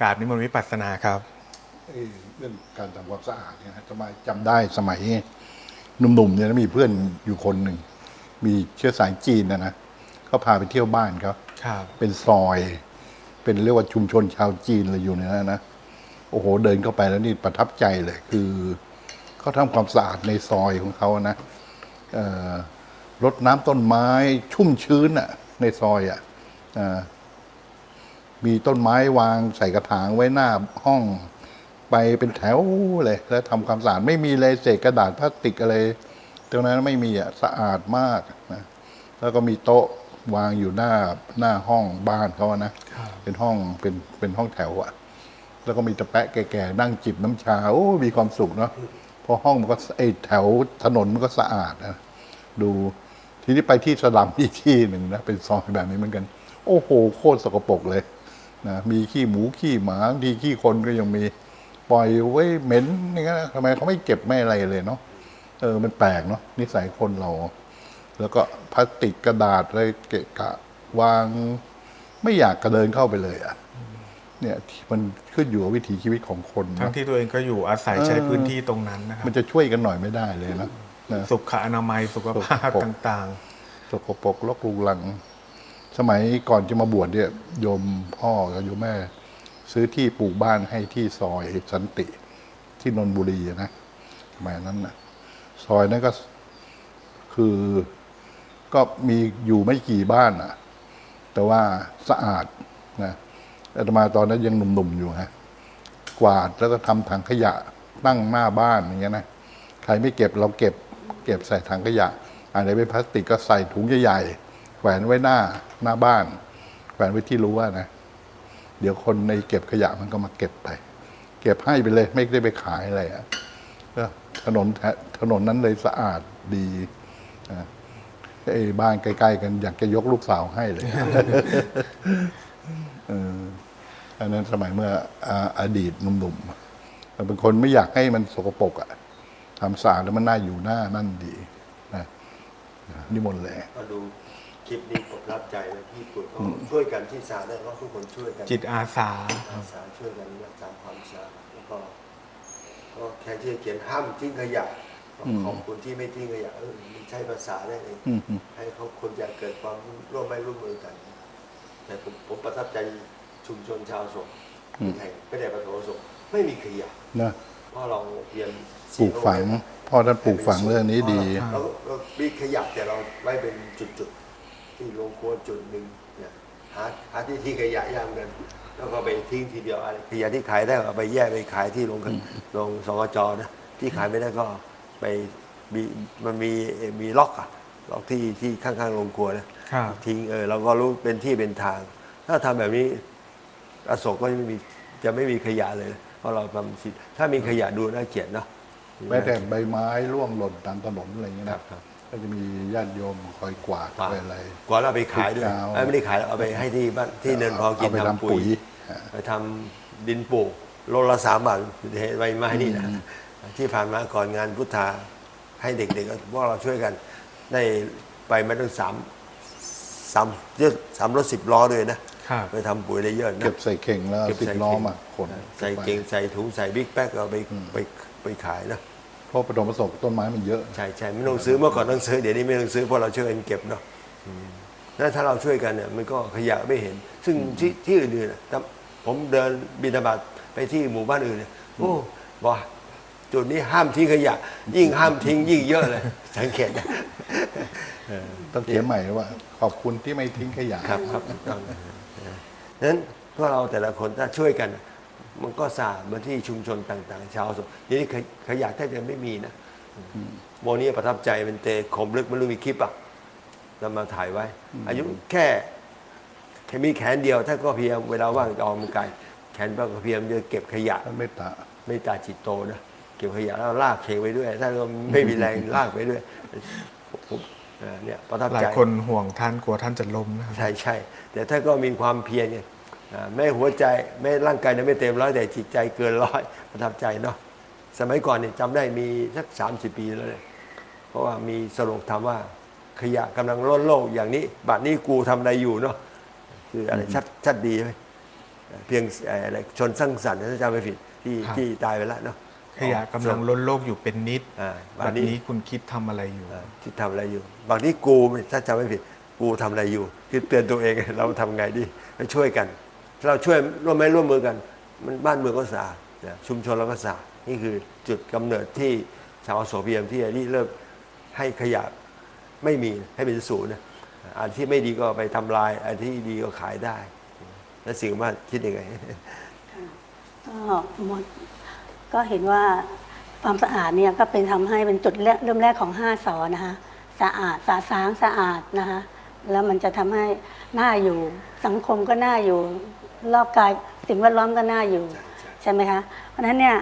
กราบนิมนต์วิปัสสนาครับเอ้ยเรื่องการทำความสะอาดเนี่ยนะทำไมจำได้สมัยหนุ่มๆเนี่ยนะมีเพื่อนอยู่คนหนึ่ง มีเชื้อสายจีนนะนะเขาพาไปเที่ยวบ้านเขาครับเป็นซอย เป็นเรียกว่าชุมชนชาวจีนเลยอยู่ในนั้นนะโอ้โห เดินเข้าไปแล้วนี่ประทับใจเลย คือเขาทำความสะอาดในซอยของเขานะเอ่อรดน้ำต้นไม้ชุ่มชื้นอะในซอยอะอะ มีต้นไม้วางใส่กระถางไว้หน้าห้อง ไปเป็นแถวเลย แล้วทำความสะอาดไม่มีเลยเศษกระดาษพลาสติกอะไรตรงนั้นไม่มีอะสะอาดมากนะแล้วก็มีโต๊ะวางอยู่หน้าหน้าห้องบ้านเขาอะนะเป็นห้องเป็นเป็นห้องแถวอะแล้วก็มีตะแปะแก่ๆนั่งจิบน้ำชาโอ้มีความสุขเนาะเพราะห้องมันก็ไอแถวถนนมันก็สะอาดนะดูทีนี้ไปที่สลัมอีกที่หนึ่งนะเป็นซอยแบบนี้เหมือนกัน โอ้โห โคตรสกปรกเลย นะมีขี้หมูขี้หมาบางทีขี้คนก็ยังมีปล่อยไว้เหม็นอย่างเงี้ยนะทำไมเขาไม่เก็บไม่อะไรเลยเนาะเออมันแปลกเนาะนิสัยคนเรา แล้วก็พลาสติกกระดาษอะไรเกะกะวาง ไม่อยากกระเดินเข้าไปเลยอะเนี่ยมันขึ้นอยู่กับวิถีชีวิตของคนทั้งเนาะที่ตัวเองก็อยู่อาศัยใช้พื้นที่ตรงนั้นนะครับมันจะช่วยกันหน่อยไม่ได้เลยนะนะสุขอนามัยสุขภาพสกปรกต่างสกปรกลกลุงลัง สมัยก่อนจะมาบวชเนี่ยโยมพ่อกับโยมแม่ ซื้อที่ปลูกบ้านให้ที่ซอยสันติที่นนบุรีนะสมัยนั้นนะซอยนั้นก็คือก็มีอยู่ไม่กี่บ้านอะ แต่ว่าสะอาดนะอาตมาตอนนั้นยังหนุ่มๆอยู่ฮะกวาดแล้วก็ทำถังขยะตั้งหน้าบ้านอย่างเงี้ยนะใครไม่เก็บเราเก็บ เก็บใส่ถังขยะอันไหนเป็นพลาสติกก็ใส่ถุงใหญ่ๆ แขวนไว้หน้าหน้าบ้าน แขวนไว้ที่รู้ว่านะ เดี๋ยวคนในเก็บขยะมันก็มาเก็บไป เก็บให้ไปเลย ไม่ได้ไปขายอะไรอะก็ถนนถนนนั้นเลยสะอาดดีไอ้บ้านใกล้ๆกันอยากจะยกลูกสาวให้เลยอันนั้นสมัยเมื่อออดีตหนุ่มๆแต่เป็นคนไม่อยากให้มันสกปรกอะทำสะอาดแล้วมันน่าอยู่หน้านั่นดีนะนิมนต์เลย คลิปนี้ผมรับใจแล้วพี่ปุ๋ยก็ช่วยกันที่ศาลเนี่ยก็ทุกคนช่วยกันๆจิตอาสาอาสาช่วยกันรักษาความสะอาดแล้วก็ก็แค่ที่จะเขียนห้ามทิ้งขยะก็ขอบคุณที่ไม่ทิ้งขยะเออมันใช้ภาษาได้เองอืมอืมให้เขาคนจะเกิดความร่วมไม้ร่วมมือกัน แต่ผมผมประทับใจชุมชนชาวสงฆ์แห่งไม่ได้ประโถสงฆ์ไม่มีขยะนะเพราะเราเรียนปลูกฝังพ่อท่านปลูกฝังเรื่องนี้ดีเราเรามีขยะแต่เราไว้เป็นจุดๆ ที่ลงครัวจุดหนึ่งเนี่ยหาหาที่ทิ้งขยะย่างกัน แล้วก็ไปทิ้งทีเดียวอะไรขยะที่ขายได้ก็เอาไปแยกไปขายที่โรงกันโรงสกจนะที่ขายไม่ได้ก็ไปมีมันมีมีล็อกอะล็อกที่ที่ข้างๆโรงครัวนะครับ ทิ้งเออเราก็รู้เป็นที่เป็นทาง ถ้าทำแบบนี้อโศกก็ไม่มีจะไม่มีขยะเลย เพราะเราทำสิถ้ามีขยะดูน่าเกลียดเนาะ แม้แต่ใบไม้ร่วงหล่นตามถนนอะไรอย่างเงี้ยครันะบครับ ก็จะมีญาติโยมคอยกวาดไปอะไร กว่าเราไปขายด้วยทุกเช้าเอ้ยไม่ได้ขายเอาไปให้ที่บ้านที่เนินพอกินเอาไปทำทำปุ๋ปุ๋ยยอ่าไปทำดินปลูกโลละสามบาทใบไม้นี่นะที่ผ่านมาก่อนงานพุทธาให้เด็กๆก็พวกเราช่วยกัน ได้ไปไม่ต้องสามสามเยอะสามรถสิบล้อด้วยนะครับไปทำปุ๋ยได้เยอะนะเก็บใส่เข่งแล้วเก็บสิบใส่ล้อเข่งมาขนใส่เก่งใส่ถุงใส่บิ๊กแป๊กเอาไปไปไปขายนะ เพราะปฐมประสบต้นไม้มันเยอะ ใช่ใช่ไม่ต้องซื้อเมื่อก่อนต้องซื้อเดี๋ยวนี้ไม่ต้องซื้อเพราะเราช่วยกันเก็บเนาะอืมแล้วถ้าเราช่วยกันเนี่ยมันก็ขยะไม่เห็น ซึ่งที่ที่อื่นๆน่ะถ้าผมเดินบินบาตไปที่หมู่บ้านอื่นเนี่ยโอ้บอกว่าจุดนี้ห้ามทิ้งขยะ ยิ่งห้ามทิ้งยิ่งเยอะเลย สังเกตนะเออต้องเขียนใหม่ว่า ขอบคุณที่ไม่ทิ้งขยะครับครับถูกต้องนั้นพวกเราแต่ละคนถ้าช่วยกัน มันก็สะอาดเหมือนที่ชุมชนต่าง ๆ ชาวสวนทีนี้ขยขยะแทบจะไม่มีนะโมนี้ประทับใจเป็นเตะคมลึกไม่รู้มีคลิปอะเรามาถ่ายไว้ อายุแค่แค่มีแขนเดียวท่านก็เพียงเวลาว่างจะออกกำลังกายแขนก็เพียงจะเก็บขยะท่านเมตตาไม่ตาจิตโตนะเก็บขยะแล้วลากเคงไปด้วยท่านก็ไม่มีแรงลากไปด้วยผมเอ่อเนี่ยประทับหลาใจยคนห่วงท่านกลัวท่านจะล้มนะครับใช่ใช่แต่ถ้าก็มีความเพียรเนี่ย อ่าไม่หัวใจไม่ร่างกายเนี่ยไม่เต็มร้อยแต่จิตใจเกินร้อยประทับใจเนาะสมัยก่อนเนี่ยจำได้มีสักสามสิบปีแล้วเลยเพราะว่ามีสโลกธรรมว่าขยะกำลังล้นโลกอย่างนี้บัดนี้กูทำอะไรอยู่เนาะคืออะไรชัดชัดดีไหมเพียงเอ่ออะไรชนสร้างสรรค์นะถ้าจำไม่ผิดที่ครับที่ตายไปแล้วเนาะขยะกำลังล้นโลกอยู่เป็นนิดอ่าบับัดดนี้นี้คุณคิดทำอะไรอยู่เอ่อที่ทำอะไรอยู่บางที่กูถ้าจำไม่ผิดกูทำอะไรอยู่ คือเตือนตัวเองเราทำไงดีไปช่วยกันถ้า เราช่วยร่วมไม้ร่วมมือกัน มันบ้านเมืองก็สะอาดนะชุมชนเราก็สะอาดนี่คือจุดกำเนิดที่ชาวอโศกเพียมที่ที่เริ่มให้ขยะไม่มีให้เป็นศูนย์นะอันที่ไม่ดีก็ไปทำลาย อันที่ดีก็ขายได้ แล้วสิ่งว่าคิดยังไงก็หมดก็เห็นว่าความสะอาดเนี่ยก็เป็นทำให้เป็นจุดเริ่มแรกของ5สอนะคะสะอาดสะสางสะอาดนะคะแล้วมันจะทำให้หน้าอยู่สังคมก็น่าอยู่ รอบกายสิ่งแวดล้อมก็น่าอยู่ ใช่ไหมคะ เพราะฉะนั้นเนี่ย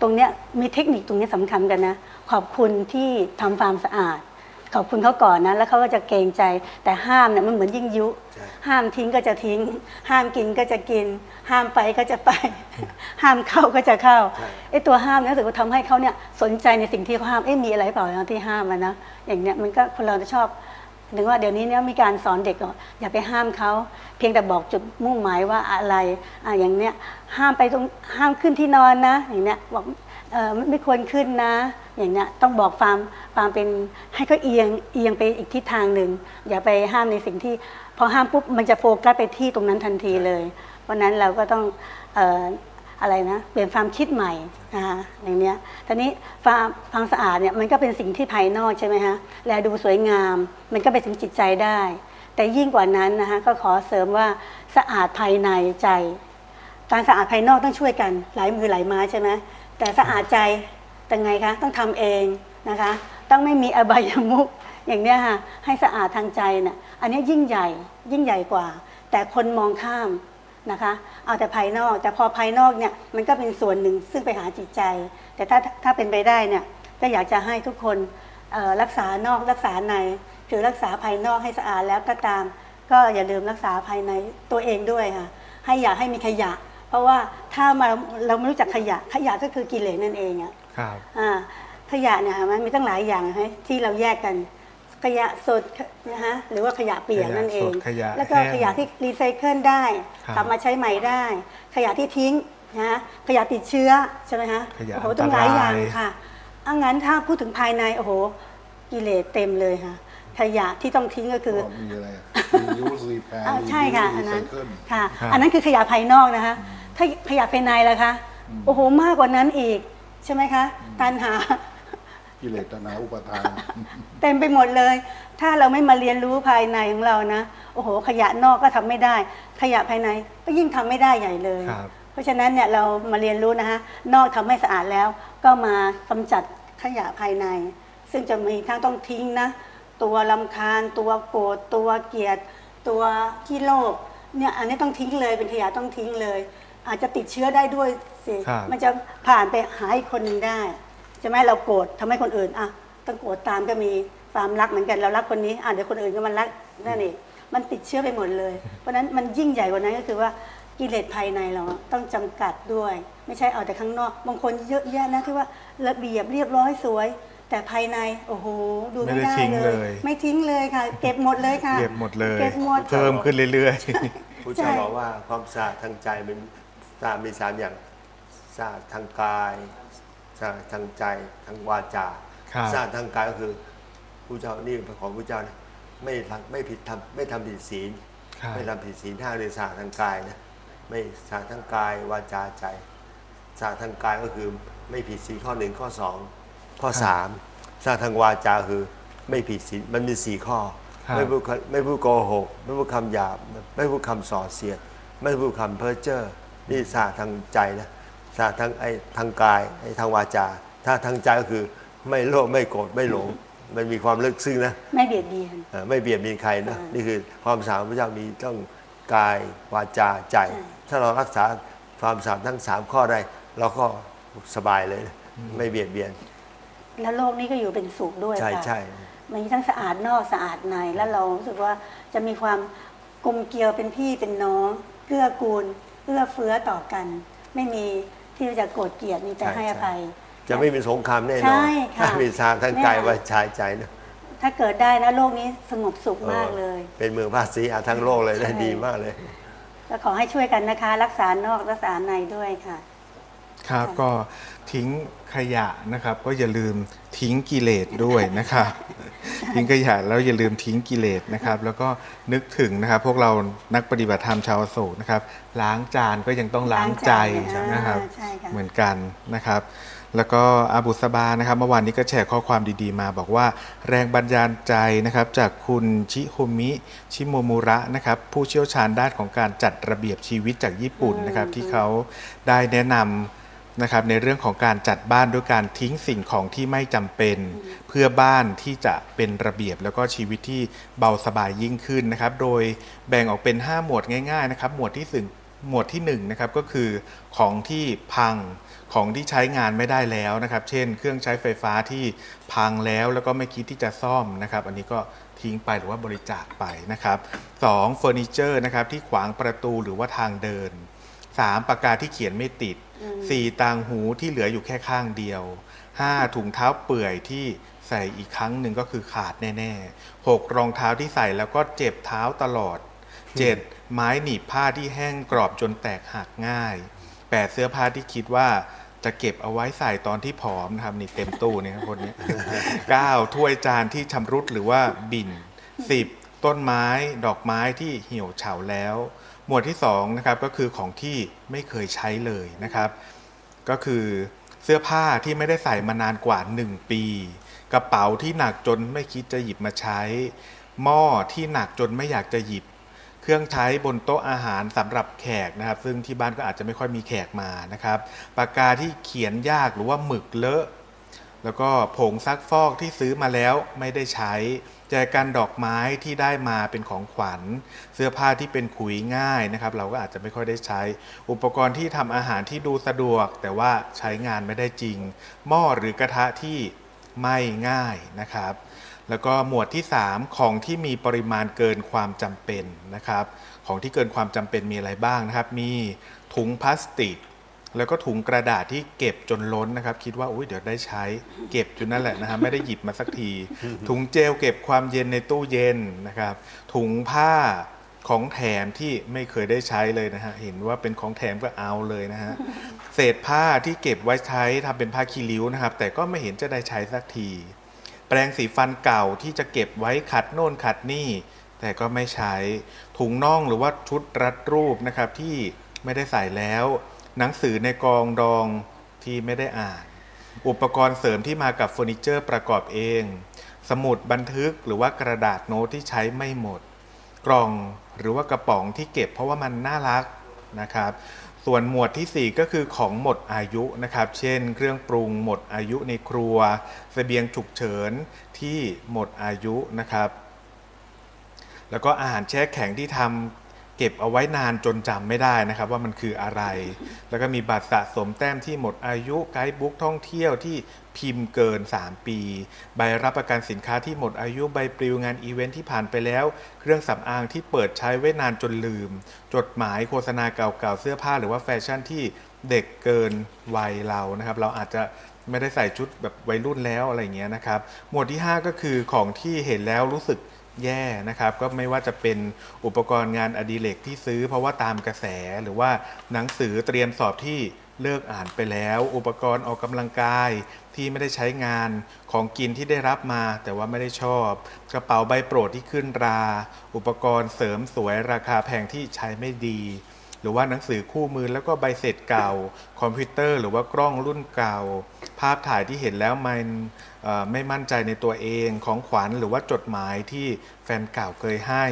ตรงเนี้ยมีเทคนิคตรงนี้สำคัญกันนะ ขอบคุณที่ทำความสะอาด ขอบคุณเขาก่อนนะ แล้วเขาก็จะเกรงใจ แต่ห้ามเนี่ยมันเหมือนยิ่งยุ ห้ามทิ้งก็จะทิ้ง ห้ามกินก็จะกิน ห้ามไปก็จะไป ห้ามเข้าก็จะเข้าไอ้ตัวห้ามเนี่ยรู้สึกว่าทำให้เขาเนี่ยสนใจในสิ่งที่เขาห้ามเอ๊ะมีอะไรเปล่าที่ห้ามมันนะอย่างเนี้ยมันก็คนเราจะชอบ ถึงว่าเดี๋ยวนี้เนี่ยมีการสอนเด็กว่าอย่าไปห้ามเขา เพียงแต่บอกจุดมุ่งหมายว่าอะไรอะอย่างเนี้ยห้ามไปตรงห้ามขึ้นที่นอนนะอย่างเนี้ยบอกเออไม่ควรขึ้นนะ อย่างเนี้ยต้องบอกฟาร์มฟาร์มเป็นให้เขาเอียงเอียงไปอีกทิศทางหนึ่งอย่าไปห้ามในสิ่งที่ พอห้ามปุ๊บมันจะโฟกัสไปที่ตรงนั้นทันทีเลย เพราะนั้นเราก็ต้องเออ อะไรนะเปลี่ยนความคิดใหม่นะคะอย่างเนี้ยทีนี้ความความสะอาดเนี่ยมันก็เป็นสิ่งที่ภายนอกใช่ไหมฮะแลดูสวยงาม มันก็ไปถึงจิตใจได้ แต่ยิ่งกว่านั้นนะคะก็ขอเสริมว่าสะอาดภายในใจ การสะอาดภายนอกต้องช่วยกันหลายมือหลายไม้ใช่ไหมแต่สะอาดใจเป็นไงคะต้องทำเองนะคะ ต้องไม่มีอบายมุกอย่างเนี้ยค่ะให้สะอาดทางใจน่ะอันนี้ยิ่งใหญ่ยิ่งใหญ่กว่า แต่คนมองข้าม นะคะ เอาแต่ภายนอก แต่พอภายนอกเนี่ยมันก็เป็นส่วนหนึ่งซึ่งไปหาจิตใจ แต่ถ้าถ้าเป็นไปได้เนี่ยก็อยากจะให้ทุกคนเอ่อรักษานอกรักษาในคือรักษาภายนอกให้สะอาดแล้วก็ตาม ก็อย่าลืมรักษาภายในตัวเองด้วยค่ะให้อย่าให้มีขยะ เพราะว่าถ้ามาเราไม่รู้จักขยะขยะก็คือกิเลสนั่นเองอะครับอ่าขยะเนี่ยมันมีตั้งหลายอย่างนะฮะที่เราแยกกัน ขยะสดนะฮะหรือว่าขยะเปียกนั่นเอง ขยะสดขยะแล้วก็แห้งขยะที่รีไซเคิลได้ครับกลับมาใช้ใหม่ได้ ขยะที่ทิ้งนะฮะขยะติดเชื้อใช่ไหมฮะขยะโอ้โหต้องหลายอย่างอันตรายค่ะอังั้นถ้าพูดถึงภายในโอ้โหกิเลสเต็มเลยค่ะ ขยะที่ต้องทิ้งก็คือก็มีอะไรรียูสรีแพร์อ่าใช่ค่ะอันนั้นรีไซเคิลค่ะครับอันนั้นคือขยะภายนอกนะคะ ถ้าขยะภายในล่ะคะ โอ้โหมากกว่านั้นอีกใช่ไหมคะตันหา กิเลสตนาอุปทาน เต็มไปหมดเลย ถ้าเราไม่มาเรียนรู้ภายในของเรานะ โอ้โห ขยะนอกก็ทำไม่ได้ ขยะภายในก็ยิ่งทำไม่ได้ใหญ่เลยครับเพราะฉะนั้นเนี่ยเรามาเรียนรู้นะคะนอกทำให้สะอาดแล้ว ก็มากำจัดขยะภายใน ซึ่งจะมีทั้งต้องทิ้งนะ ตัวลำคาญ ตัวโกรธตัวเกลียด ตัวขี้โลภเนี่ยอันนี้ต้องทิ้งเลยเป็นขยะต้องทิ้งเลย อาจจะติดเชื้อได้ด้วยสิครับมันจะผ่านไปหาอีกคนหนึ่งได้ใช่ไหมเราโกรธทำให้คนอื่นอะต้องโกรธตามก็มีความรักเหมือนกันเรารักคนนี้อะเดี๋ยวคนอื่นก็มันรักนั่นเองมันติดเชื้อไปหมดเลย เพราะฉะนั้นมันยิ่งใหญ่กว่านั้นก็คือว่ากิเลสภายในเราต้องจำกัดด้วย ไม่ใช่เอาแต่ข้างนอก บางคนเยอะแยะนะที่ว่าระเบียบเรียบร้อยสวย แต่ภายในโอ้โหดูไม่ไม่ได้ได้ทิ้งเลเลยยไม่ทิ้งเลยค่ะ เก็บหมดเลยค่ะเก็บหมดเลยเก็บหมดเพิ่มขึ้นเรื่อยผู้ใช่เจ้าบอกว่าความสะอาดทางใจมันสะอาดมีสามอย่างสะอาดทางกายสะอาด ทางใจทางวาจาครับสะอาดทางกายก็คือผู้เจ้านี่ของผู้เจ้านะไม่ทำไม่ผิดทำไม่ทำผิดศีลๆครับไม่ทำผิดศีลห้าเลยสะอาดทางกายนะไม่สะอาดทางกายวาจาใจสะอาดทางกายก็คือไม่ผิดศีลข้อหนึ่งข้อสองข้อสามสะอาดทางวาจาคือไม่ผิดศีลมันมีสี่ข้อ ครับ ไม่พูดคไม่พูดโกหก ไม่พูดคำหยาบ ไม่พูดคำส่อเสียด ไม่พูดคำเพ้อเจ้อนี่สาทางใจนะ สาทางไอ้ทางกายไอ้ทางวาจา ถ้าทางใจก็คือไม่โลภไม่โกรธไม่หลง มันมีความลึกซึ้งนะไม่เบียดเบียนเอ่อไม่เบียดเบียนใครนะอ่านี่นี่คือความสะอาดของพระเจ้ามีต้องกายวาจาใจใช่ถ้าเรารักษาความสะอาดทั้งสามข้อได้เราก็สบายเลยนะไม่เบียดเบียน แล้วโลกนี้ก็อยู่เป็นสุขด้วยใช่ค่ะใช่ มันมีทั้งสะอาดนอกสะอาดในแล้วเรารู้สึกว่าจะมีความกลมเกลียวเป็นพี่เป็นน้องเกื้อกูลเอื้อเฟื้อต่อกัน ไม่มี ที่จะโกรธเกลียดมีแต่ใช่ให้อภัย จะไม่มีสงครามแน่นใช่อนค่ะถ้ามีสะอาดทั้งกายเนี่ยวาจาใจนะถ้าเกิดได้นะโลกนี้สงบสุขมากเลย เป็นเมืองภาษีอาทั้งโลกเลยนะใช่ดีมากเลยก็ก็ขอให้ช่วยกันนะคะ รักษานอกรักษาในด้วยค่ะ ครับค่ะก็ ทิ้งขยะนะครับ ก็อย่าลืมทิ้งกิเลสด้วยนะครับ ทิ้งขยะแล้วอย่าลืมทิ้งกิเลสนะครับ แล้วก็นึกถึงนะครับ พวกเรานักปฏิบัติธรรมชาวอโศกนะครับ ล้างจานก็ยังต้องล้างใจล้างจานนะครับอ่าใช่ค่ะเหมือนกันนะครับ แล้วก็อาบุษบานะครับเมื่อวานนี้ก็แชร์ข้อความดีๆมา บอกว่าแรงบันดาลใจนะครับจากคุณชิโฮมิชิโมมุระนะครับผู้เชี่ยวชาญด้านของการจัดระเบียบชีวิตจากญี่ปุ่นนะครับที่เขาได้แนะนำ นะครับในเรื่องของการจัดบ้านด้วยการทิ้งสิ่งของที่ไม่จำเป็น เพื่อบ้านที่จะเป็นระเบียบแล้วก็ชีวิตที่เบาสบายยิ่งขึ้นนะครับ โดยแบ่งออกเป็น 5 หมวดง่ายๆนะครับหมวดที่สึงหมวดที่1นะครับก็คือของที่พังของที่ใช้งานไม่ได้แล้วนะครับ เช่น เครื่องใช้ไฟฟ้าที่พังแล้วแล้วก็ไม่คิดที่จะซ่อมนะครับ อันนี้ก็ทิ้งไปหรือว่าบริจาคไปนะครับสองเฟอร์นิเจอร์นะครับที่ขวางประตูหรือว่าทางเดิน 3. ปากกาที่เขียนไม่ติด 4. ต่างหูที่เหลืออยู่แค่ข้างเดียว 5. ถุงเท้าเปื่อยที่ใส่อีกครั้งหนึ่งก็คือขาดแน่ๆ 6. รองเท้าที่ใส่แล้วก็เจ็บเท้าตลอด 7. ไม้หนีบผ้าที่แห้งกรอบจนแตกหักง่าย 8. เสื้อผ้าที่คิดว่าจะเก็บเอาไว้ใส่ตอนที่ผอมนะครับนี่เต็มตู้เนี่ยครับคนนี้ 9. ถ้วยจานที่ชำรุดหรือว่าบิน 10. ต้นไม้ดอกไม้ที่เหี่ยวเฉาแล้ว หมวดที่2นะครับก็คือของที่ไม่เคยใช้เลยนะครับ ก็คือเสื้อผ้าที่ไม่ได้ใส่มานานกว่า 1 ปี กระเป๋าที่หนักจนไม่คิดจะหยิบมาใช้ หม้อที่หนักจนไม่อยากจะหยิบ เครื่องใช้บนโต๊ะอาหารสำหรับแขกนะครับ ซึ่งที่บ้านก็อาจจะไม่ค่อยมีแขกมานะครับปากกาที่เขียนยากหรือว่าหมึกเลอะ แล้วก็ผงซักฟอกที่ซื้อมาแล้วไม่ได้ใช้ แจกันดอกไม้ที่ได้มาเป็นของขวัญ เสื้อผ้าที่เป็นขุยง่ายนะครับ เราก็อาจจะไม่ค่อยได้ใช้ อุปกรณ์ที่ทำอาหารที่ดูสะดวก แต่ว่าใช้งานไม่ได้จริง หม้อหรือกระทะที่ไม่ง่ายนะครับ แล้วก็หมวดที่ 3 ของที่มีปริมาณเกินความจำเป็นนะครับ ของที่เกินความจำเป็นมีอะไรบ้างนะครับ มีถุงพลาสติก แล้วก็ถุงกระดาษที่เก็บจนล้นนะครับ คิดว่าอุ้ยเดี๋ยวได้ใช้เก็บจนนั่นแหละนะฮะไม่ได้หยิบมาสักที ถุงเจลเก็บความเย็นในตู้เย็นนะครับ ถุงผ้าของแถมที่ไม่เคยได้ใช้เลยนะฮะเห็นว่าเป็นของแถมก็เอาเลยนะฮะเศษผ้าที่เก็บไว้ใช้ทำเป็นผ้าคีริ้วนะครับ แต่ก็ไม่เห็นจะได้ใช้สักที แปรงสีฟันเก่าที่จะเก็บไว้ขัดโน่นขัดนี่ แต่ก็ไม่ใช้ถุงน่องหรือว่าชุดรัดรูปนะครับที่ไม่ได้ใส่แล้ว หนังสือในกองดองที่ไม่ได้อ่าน อุปกรณ์เสริมที่มากับเฟอร์นิเจอร์ประกอบเอง สมุดบันทึกหรือว่ากระดาษโน้ตที่ใช้ไม่หมด กล่องหรือว่ากระป๋องที่เก็บเพราะว่ามันน่ารักนะครับ ส่วนหมวดทีสี่4 ก็คือของหมดอายุนะครับ เช่น เครื่องปรุงหมดอายุในครัวเสบียงฉุกเฉินที่หมดอายุนะครับ แล้วก็อาหารแช่แข็งที่ทำ เก็บเอาไว้นานจนจำไม่ได้นะครับ ว่ามันคืออะไร แล้วก็มีบัตรสะสมแต้มที่หมดอายุไกด์บุ๊กท่องเที่ยวที่พิมพ์เกิน 3 ปี ใบรับประกันสินค้าที่หมดอายุใบปลิวงานอีเวนท์ที่ผ่านไปแล้ว เครื่องสำอางที่เปิดใช้ไว้นานจนลืม จดหมายโฆษณาเก่าๆ เสื้อผ้าหรือว่าแฟชั่นที่เด็กเกินวัยเรานะครับ เราอาจจะไม่ได้ใส่ชุดแบบวัยรุ่นแล้วอะไรเงี้ยนะครับ หมวดที่ 5 ก็คือของที่เห็นแล้วรู้สึก แย่นะครับก็ไม่ว่าจะเป็นอุปกรณ์งานอดิเรกที่ซื้อ เพราะว่าตามกระแสหรือว่าหนังสือเตรียมสอบที่เลิกอ่านไปแล้ว อุปกรณ์ออกกำลังกายที่ไม่ได้ใช้งานของกินที่ได้รับมา แต่ว่าไม่ได้ชอบ กระเป๋าใบโปรดที่ขึ้นรา อุปกรณ์เสริมสวยราคาแพงที่ใช้ไม่ดี หรือว่าหนังสือคู่มือแล้วก็ใบเสร็จเก่า คอมพิวเตอร์ หรือว่ากล้องรุ่นเก่า ภาพถ่ายที่เห็นแล้วมันไม่มั่นใจในตัวเองของขวัญหรือว่าจดหมายที่แฟนเก่าเคยให้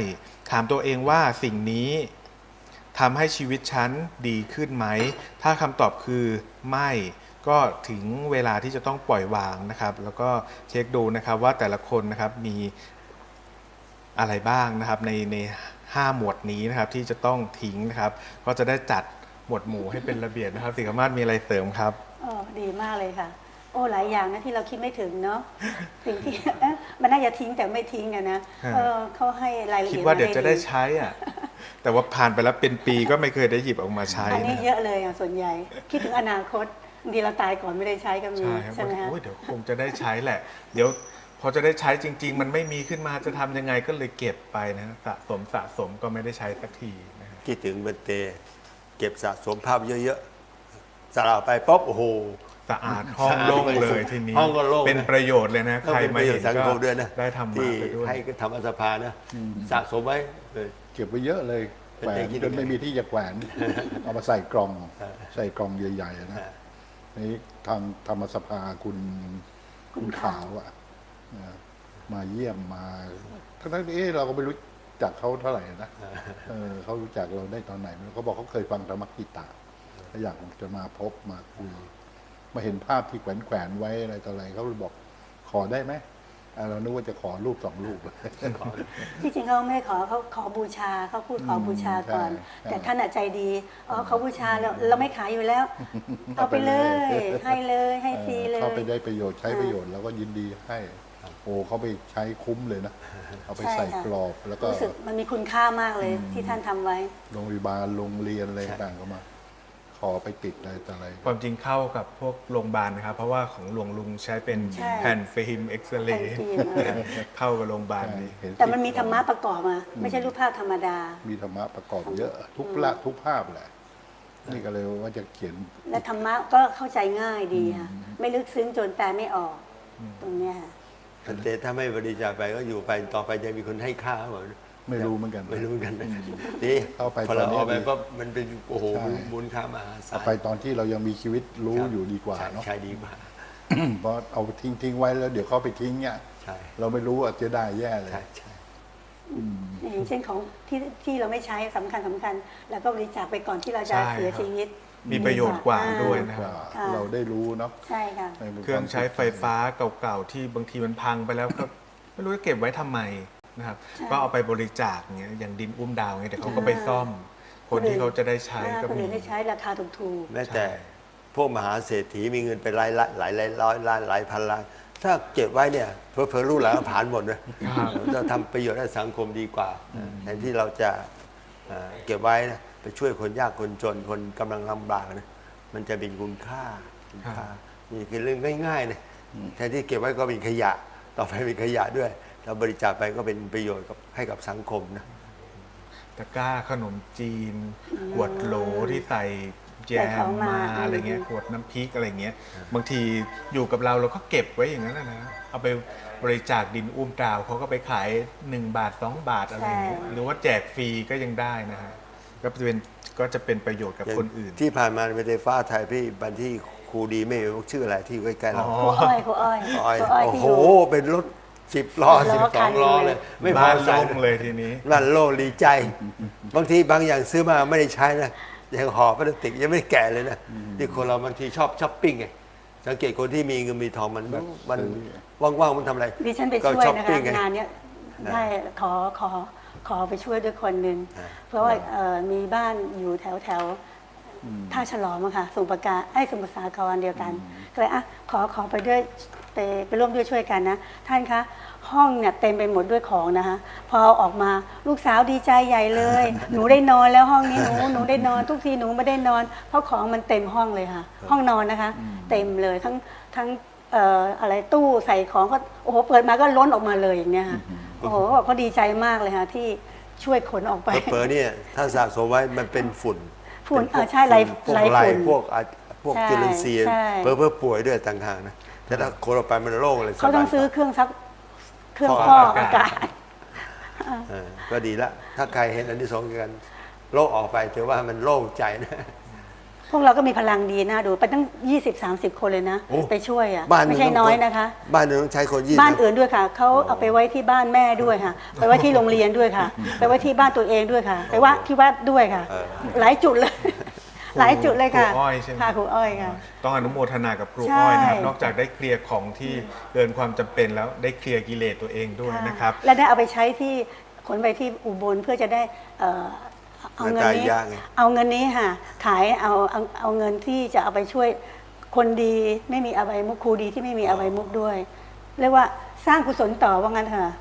ถามตัวเองว่าสิ่งนี้ทำให้ชีวิตฉันดีขึ้นไหม ถ้าคำตอบคือไม่ก็ถึงเวลาที่จะต้องปล่อยวางนะครับ แล้วก็เช็คดูนะครับว่าแต่ละคนนะครับมีอะไรบ้างนะครับในใน ห้าหมวดนี้นะครับที่จะต้องทิ้งนะครับ ก็จะได้จัดหมวดหมู่ให้เป็นระเบียบนะครับสิงคมาศมีอะไรเสริมครับอ๋อดีมากเลยค่ะ โอ้หลายอย่างนะที่เราคิดไม่ถึงเนาะสิ่งที่เอ๊ะมันน่าจะทิ้งแต่ไม่ทิ้งอะนะฮะเออเขาให้รายละคิเอีดยดว่าเดี๋ยวมจะได้ใช้อะแต่ว่าผ่านไปแล้วเป็นปีก็ไม่เคยได้หยิบออกมาใช้อันนี้นะ เยอะเลยอะส่วนใหญ่ คิดถึงอนาคตบางทีเราตายก่อนไม่ได้ใช้ก็มีใช่ครับใช่ไหมฮะ โอ้ยเดี๋ยวคงจะได้ใช้แหละ เดี๋ยว พอจะได้ใช้จริง ๆ มันไม่มีขึ้นมาจะทำยังไงก็เลยเก็บไปนะสะสมสะสมก็ไม่ได้ใช้สักทีนะครับคิดถึงเบนเต เก็บสะสมภาพเยอะๆสละไปป๊อบโอ้โห สะอาดห้องโล่งเลยทีนี้ห้องก็โล่งเป็นประโยชน์เลยนะ ใครมาเห็นสังก็คมด้วยนะได้ทำมาที่ไปด้วย ให้ธรรมสภานะสะสมไว้เลย เก็บไว้เยอะเลยเป็นแขวเด็นกที่จนไม่มีที่จะแขวน เอามาใส่กล่องอ่าใส่กล่องใหญ่ๆนะนี่ทางธรรมสภาคุณคุณขาวอะนะ มาเยี่ยมมาทั้งๆที่เอ๊ะเราก็ไม่รู้จักเขาเท่าไหร่นะเออเขารู้จักเราได้ตอนไหนไม่รู้เขาบอกเขาเคยฟังธรรมกิตะแล้วอยากจะมาพบมาคุยมาเห็นภาพที่แขวนแขวนๆไว้อะไรต่ออะไรเขาเลยบอกขอได้ไหมอ่าเรานึกว่าจะขอรูปสองรูปเลยที่จริงเขาไม่ขอเขาขอบูชาเขาพูดขอบูชาก่อนใช่แต่ท่านอะใจดีอ๋อเขาบูชาแล้วเราไม่ขายอยู่แล้วเอาไปเลย ให้เลยให้ฟรีเลยเข้าไปได้ประโยชน์ใช้ประโยชน์แล้วก็ยินดีให้ โอ้เขาไปใช้คุ้มเลยนะ เอาไปใช่ใส่ค่ะกรอบแล้วก็รู้สึกมันมีคุณค่ามากเลยที่ท่านทำไว้โรงพยาบาลโรงเรียนอะไรต่างๆก็มา ขอไปติดอะไรต่ออะไร ความจริงเข้ากับพวกโรงพยาบาลนะครับ เพราะว่าของหลวงลุงใช้เป็นใช่แผ่นฟิล์มเอ็กซเรย์แผ่นฟิล์มเออเข้ากับโรงพยาบาลใช่ดีเห็นแต่มันมีธรรมะประกอบมา ไม่ใช่รูปภาพธรรมดา มีธรรมะประกอบเยอะทุกละทุกภาพแหละนี่ก็เลยว่าจะเขียน และธรรมะก็เข้าใจง่ายดีค่ะไม่ลึกซึ้งจนแปลไม่ออก ตรงเนี้ยค่ะ เบนเตถ้าไม่บริจาคไปก็อยู่ไปต่อไปจะมีคนให้ค่าเหมือนไม่รู้เหมือนกันไม่รู้เหมือนกันนี่เข้าไปพอเราตอนนี้เอาไปดีปั๊บมันเป็นโอ้โหใช่มูลค่ามหาศาเอาลไปตอนที่เรายังมีชีวิตรู้อยู่ดีกว่าใช่เนาะใช่ดีกว่าเพราะเอาทิ้งทิ้งไว้แล้วเดี๋ยวเขาไปทิ้งเนี่ยใช่เราไม่รู้อะจะได้แย่เลยใช่ใช่อย่างเช่นของที่ที่เราไม่ใช้สำคัญสำคัญ แล้วก็บริจาคไปก่อนที่เราจะใช่เสียครับชีวิต มีประโยชน์กว่าด้วยนะกครับว่าค่ะเราได้รู้เนาะใช่ค่ะเครื่องใช้ไฟฟ้าเก่าๆที่บางทีมันพังไปแล้วก็ ไม่รู้จะเก็บไว้ทำไมนะครับ ใช่ก็เอาไปบริจาคเงี้ยอย่างดินอุ้มดาวเงี้ยเดี๋ยวเขาก็ไปซ่อม คนที่เขาจะได้ใช้อ่าก็คนมี อื่นได้ใช้ราคาถูก แม้แต่พวกมหาเศรษฐีมีเงินเป็นหลายล้านหลายหลายร้อยล้านหลายพันล้าน ถ้าเก็บไว้เนี่ยเพอเพอรู้หลังผ่านหมดเลยครับ เราทำประโยชน์ให้สังคมดีกว่าแทนที่เราจะ เอ่อเก็บไว้นะไปช่วยคนยากคนจนคนกำลังลำบากนะมันจะเป็นคุณค่าคุณค่านี่คือเรื่องง่ายๆนะแทนที่เก็บไว้ก็เป็นขยะ ต่อไปเป็นขยะด้วยเราบริจาคไปก็เป็นประโยชน์กับให้กับสังคมนะตะกร้าขนมจีนขวดโหลที่ใส่ แจใส่ขมองมามาอะไรเงี้ยอืมขวดน้ำพริกอะไรเงี้ยบางทีอยู่กับเราเราก็เก็บไว้อย่างนั้นนะนะเอาไปบริจาคดินอุ้มดาวเขาก็ไปขาย 1 บาท 2 บาทอะไรเงี้ยหรือว่าแจกฟรีก็ยังได้นะฮะก็จะเป็นก็จะเป็นประโยชน์กับคนอื่น ที่ผ่านมาในไฟฟ้าไทยพี่บันที่ครูดีไม่รู้ชื่ออะไรที่อยู่ใกล้ๆเราอ๋ๆครูอ้อยครูอ้อยอ้อยครูอ้อยโอ้ที่โห อยู่ เป็นรถสิบล้อสิสิบบล้อสองล้อคันหนึ่งเลย ไม่พอบ้านใจโล่งเลยทีนี้บ้านโล่งดีใจ บางทีบางอย่างซื้อมาไม่ได้ใช้นะ ยังห่อพลาสติกยังไม่ได้แกะเลยนะที่คนเราบางทีชอบช้อปปิ้งไงสังเกตคนที่มีเงินมีทองมันมันว่างๆมันทำอะไรดิฉันไปก็ช่วยช้อปนะปิ้คะงไง งานเนี้ยนะได้ขอขอขอไปช่วยด้วยคนหนึ่งอ่า เพราะว่าเอ่อมีบ้านอยู่แถวแถวท่าฉลอมอะค่ะสมุปรากาไอ้ยสมุทรสาครเดียวกันก็เลยอะขอขอไปด้วยไปไปร่วมด้วยช่วยกันนะ ท่านคะ ห้องเนี่ยเต็มไปหมดด้วยของนะคะ พอเอาออกมาลูกสาวดีใจใหญ่เลย หนูได้นอนแล้วห้องนี้หนูหนูได้นอนทุกทีหนูไม่ได้นอน เพราะของมันเต็มห้องเลยค่ะ ห้องนอนนะคะ เต็มเลยทั้งทั้งเอ่ออะไรตู้ใส่ของก็โอ้โหเปิดมาก็ล้นออกมาเลยอย่างเนี้ยค่ะโอ้โหเขาบอกเขาดีใจมากเลยค่ะที่ช่วยขนออกไป เผลอๆเนี่ยถ้าสะสมไว้มันเป็นฝุ่นฝุ่นเป็พวกเออใช่ไรพวกไรไรฝุ่นพวกอะพวกใช่จุลินทรีย์ใช่เพื่อเพื่อป่วยด้วยต่างหากนะแต่ถ้าคนเราไปมันโล่งเลยเขาต้องสบยซื้อเครื่องซัก เครื่องฟอกฟอกอาอากาศกาศเออก็ดีละ ถ้าใครเห็นอันที่สองกัน โล่งออกไปถือว่ามันโล่งใจนะ พวกเราก็มีพลังดีนะดูไปตั้ง 20 30 คนเลยนะ โอ้ไปช่วยอะบ้านหนึ่ไม่งใช่ต้งน้อยนะคะ บ้านหนึ่งต้องใช้คนยี่สิบบ้านอื่นด้วยค่ะเขาเอาไปไว้ที่บ้านแม่ด้วยค่ะ ไปไว้ที่โรงเรียนด้วยค่ะ ไปไว้ที่บ้านตัวเองด้วยค่ะ ไปว่าที่วัดด้วยค่ะหลายจุดเลย หลายจุดเลยค่ะครูอ้อยใช่ไหมค่ะครูอ้อยค่ะ ต้องอนุโมทนากับครูใช่อ้อยนะครับนอกจากได้เคลียร์ของที่เกินความจำเป็นแล้วได้เคลียร์กิเลสตัวเองด้วยนะครับ และได้เอาไปใช้ที่ขนไปที่อุบลเพื่อจะได้เอ่อเอาเงินนี้เงินตายยากไง เอาเงินนี้ค่ะ ขายเอาเอาเอาเงินที่จะเอาไปช่วยคนดีไม่มีอบายมุขครูดีที่ไม่มีอบายมุขด้วย เรียกว่าสร้างกุศลต่อว่างั้นเถอะ